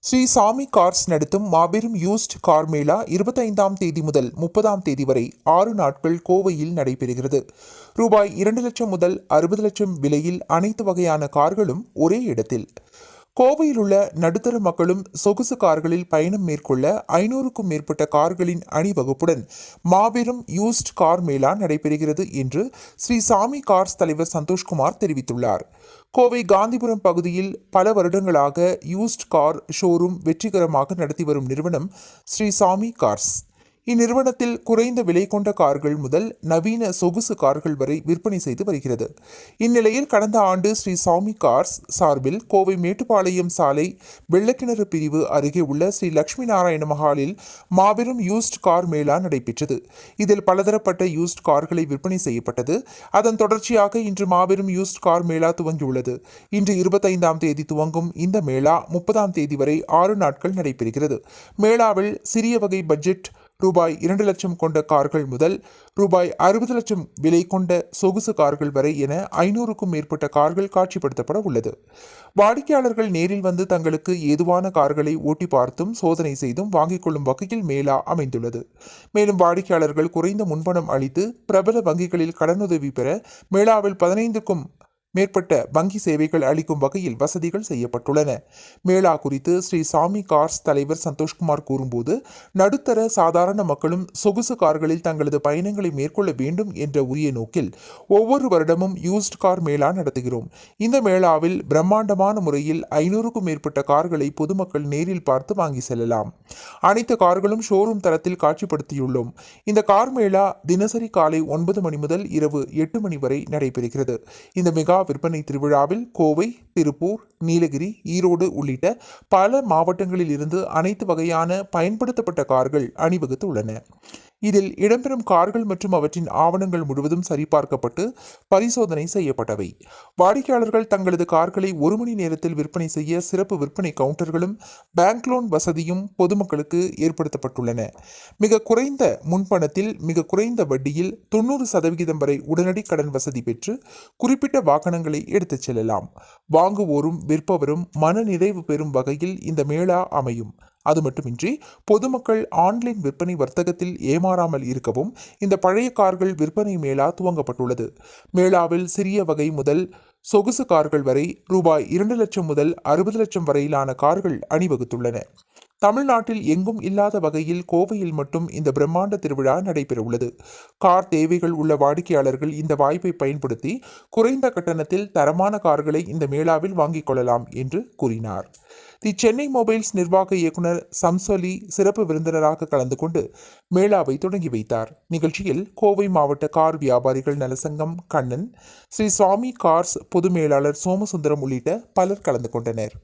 ஸ்ரீ சாமி கார்ஸ் நடத்தும் மாபெரும் யூஸ்ட் கார் மேளா இருபத்தைந்தாம் தேதி முதல் முப்பதாம் தேதி வரை ஆறு நாட்கள் கோவையில் நடைபெறுகிறது. ரூபாய் இரண்டு லட்சம் முதல் அறுபது லட்சம் விலையில் அனைத்து வகையான கார்களும் ஒரே இடத்தில். கோவையில் உள்ள நடுத்தர மக்களும் சொகுசு கார்களில் பயணம் மேற்கொள்ள ஐநூறுக்கும் மேற்பட்ட கார்களின் அணிவகுப்புடன் மாபெரும் யூஸ்ட் கார் மேளா நடைபெறுகிறது என்று ஸ்ரீ சாமி கார்ஸ் தலைவர் சந்தோஷ்குமார் தெரிவித்துள்ளார். கோவை காந்திபுரம் பகுதியில் பல வருடங்களாக யூஸ்ட் கார் ஷோரூம் வெற்றிகரமாக நடத்தி வரும் நிறுவனம் ஸ்ரீ சாமி கார்ஸ். இந்நிறுவனத்தில் குறைந்த விலை கொண்ட கார்கள் முதல் நவீன சொகுசு கார்கள் வரை விற்பனை செய்து வருகிறது. இந்நிலையில் கடந்த ஆண்டு ஸ்ரீ சாமி கார்ஸ் சார்பில் கோவை மேட்டுப்பாளையம் சாலை வெள்ளக்கிணறு பிரிவு அருகே உள்ள ஸ்ரீ லட்சுமி நாராயண மஹாலில் மாபெரும் யூஸ்ட் கார் மேளா நடைபெற்றது. இதில் பலதரப்பட்ட யூஸ்ட் கார்களை விற்பனை செய்யப்பட்டது. அதன் தொடர்ச்சியாக இன்று மாபெரும் யூஸ்ட் கார் மேளா துவங்கியுள்ளது. இன்று இருபத்தைந்தாம் தேதி துவங்கும் இந்த மேளா முப்பதாம் தேதி வரை ஆறு நாட்கள் நடைபெறுகிறது. மேளாவில் சிறிய வகை பட்ஜெட் ரூபாய் இரண்டு லட்சம் கொண்ட கார்கள் முதல் ரூபாய் அறுபது லட்சம் விலை கொண்ட சொகுசு கார்கள் வரை என ஐநூறுக்கும் மேற்பட்ட கார்கள் காட்சிப்படுத்தப்பட உள்ளது. வாடிக்கையாளர்கள் நேரில் வந்து தங்களுக்கு ஏதுவான கார்களை ஓட்டி பார்த்தும் சோதனை செய்தும் வாங்கிக் கொள்ளும் வகையில் மேளா அமைந்துள்ளது. மேலும் வாடிக்கையாளர்கள் குறைந்த முன்பணம் அளித்து பிரபல வங்கிகளில் கடனுதவி பெற மேளாவில் பதினைந்துக்கும் மேற்பட்ட வங்கி சேவைகள் அளிக்கும் வகையில் வசதிகள் செய்யப்பட்டுள்ளன. மேளா குறித்து ஸ்ரீ சாமி கார்ஸ் தலைவர் சந்தோஷ்குமார் கூறும்போது நடுத்தர சாதாரண மக்களும் சொகுசு கார்களில் தங்களது பயணங்களை மேற்கொள்ள வேண்டும் என்ற உரிய நோக்கில் ஒவ்வொரு வருடமும் யூஸ்ட் கார் மேளா நடத்துகிறோம். இந்த மேளாவில் பிரம்மாண்டமான முறையில் ஐநூறுக்கும் மேற்பட்ட கார்களை பொதுமக்கள் நேரில் பார்த்து வாங்கி செல்லலாம். அனைத்து கார்களும் ஷோரூம் தரத்தில் காட்சிப்படுத்தியுள்ளோம். இந்த கார் மேளா தினசரி காலை ஒன்பது மணி முதல் இரவு எட்டு மணி வரை நடைபெறுகிறது. இந்த மெகா விற்பனை திருவிழாவில் கோவை திருப்பூர் நீலகிரி ஈரோடு உள்ளிட்ட பல மாவட்டங்களில் இருந்து அனைத்து வகையான பயன்படுத்தப்பட்ட கார்கள் அணிவகுத்து உள்ளன இதில் இடம்பெறும் கார்கள் மற்றும் அவற்றின் ஆவணங்கள் முழுவதும் சரிபார்க்கப்பட்டு பரிசோதனை செய்யப்பட்டவை. வாடிக்கையாளர்கள் தங்களது கார்களை ஒரு மணி நேரத்தில் விற்பனை செய்ய சிறப்பு விற்பனை கவுண்டர்களும் பேங்க் லோன் வசதியும் பொதுமக்களுக்கு ஏற்படுத்தப்பட்டுள்ளன. மிக குறைந்த முன்பணத்தில் மிக குறைந்த வட்டியில் தொண்ணூறு சதவிகிதம் வரை உடனடி கடன் வசதி பெற்று குறிப்பிட்ட வாகனங்களை எடுத்துச் செல்லலாம். வாங்குவோரும் விற்பவரும் மன நிறைவு பெறும் வகையில் இந்த மேளா அமையும். அது மட்டுமின்றி பொதுமக்கள் ஆன்லைன் விற்பனை வர்த்தகத்தில் ஏமாறாமல் இருக்கவும் இந்த பழைய கார்கள் விற்பனை மேளா துவங்கப்பட்டுள்ளது. மேளாவில் சிறிய வகை முதல் சொகுசு கார்கள் வரை ரூபாய் இரண்டு லட்சம் முதல் அறுபது லட்சம் வரையிலான கார்கள் அணிவகுத்துள்ளன. தமிழ்நாட்டில் எங்கும் இல்லாத வகையில் கோவையில் மட்டும் இந்த பிரம்மாண்ட திருவிழா நடைபெறவுள்ளது. கார் தேவைகள் உள்ள வாடிக்கையாளர்கள் இந்த வாய்ப்பை பயன்படுத்தி குறைந்த கட்டணத்தில் தரமான கார்களை இந்த மேளாவில் வாங்கிக் கொள்ளலாம் என்று கூறினார். தி சென்னை மொபைல்ஸ் நிர்வாக இயக்குனர் சம்சொலி சிறப்பு விருந்தினராக கலந்து கொண்டு மேளாவை தொடங்கி வைத்தார். நிகழ்ச்சியில் கோவை மாவட்ட கார் வியாபாரிகள் நலசங்கம் கண்ணன் ஸ்ரீ சுவாமி கார்ஸ் பொது மேலாளர் சோமசுந்தரம் உள்ளிட்ட பலர் கலந்து கொண்டனர்.